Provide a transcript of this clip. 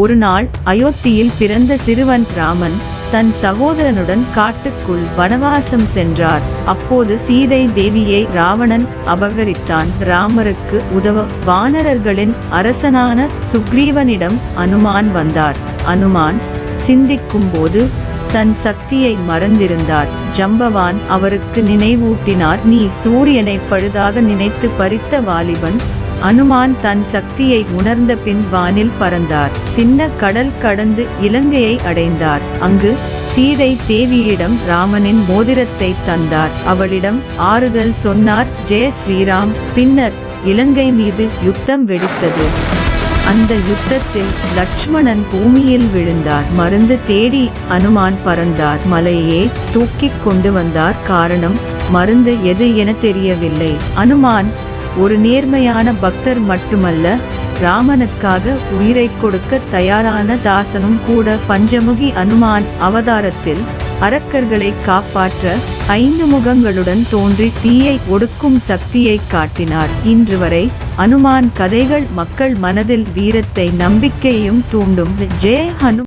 ஒரு நாள் அயோத்தியில் பிறந்த சிறுவன் ராமன் தன் சகோதரனுடன் காட்டுக்குள் வனவாசம் சென்றார். அப்போது சீதை தேவியை ராவணன் அபகரித்தான். ராமருக்கு உதவ வானரர்களின் அரசனான சுக்ரீவனிடம் அனுமான் வந்தார். அனுமான் சிந்திக்கும்போது தன் சக்தியை மறந்திருந்தார். ஜம்பவான் அவருக்கு நினைவூட்டினார் நீ சூரியனை பழுதாக நினைத்து பறித்த வாலிபன் அனுமான் தன் சக்தியை உணர்ந்த பின் வானில் பறந்தார். சின்ன கடல் கடந்து இலங்கையை அடைந்தார். அங்கு சீதை தேவியிடம் ராமனின் மோதிரத்தை தந்தார். அவளிடம் ஆறுதல் சொன்னார் ஜெய ஸ்ரீராம். பின்னர் இலங்கை மீது யுத்தம் வெடித்தது. அந்த யுத்தத்தில் லட்சுமணன் பூமியில் விழுந்தார். மருந்து தேடி அனுமான் பறந்தார். மலையே தூக்கிக் கொண்டு வந்தார். காரணம் மருந்து எது என தெரியவில்லை. அனுமான் ஒரு நேர்மையான பக்தர் மட்டுமல்ல ராமனுக்காக உயிரை கொடுக்க தயாரான தாசனும் கூட பஞ்சமுகி அனுமான் அவதாரத்தில் அரக்கர்களை காப்பாற்ற ஐந்து முகங்களுடன் தோன்றி தீயை ஒடுக்கும் சக்தியை காட்டினார். இன்று வரை அனுமான் கதைகள் மக்கள் மனதில் வீரத்தை நம்பிக்கையும் தூண்டும். ஜெய ஹனு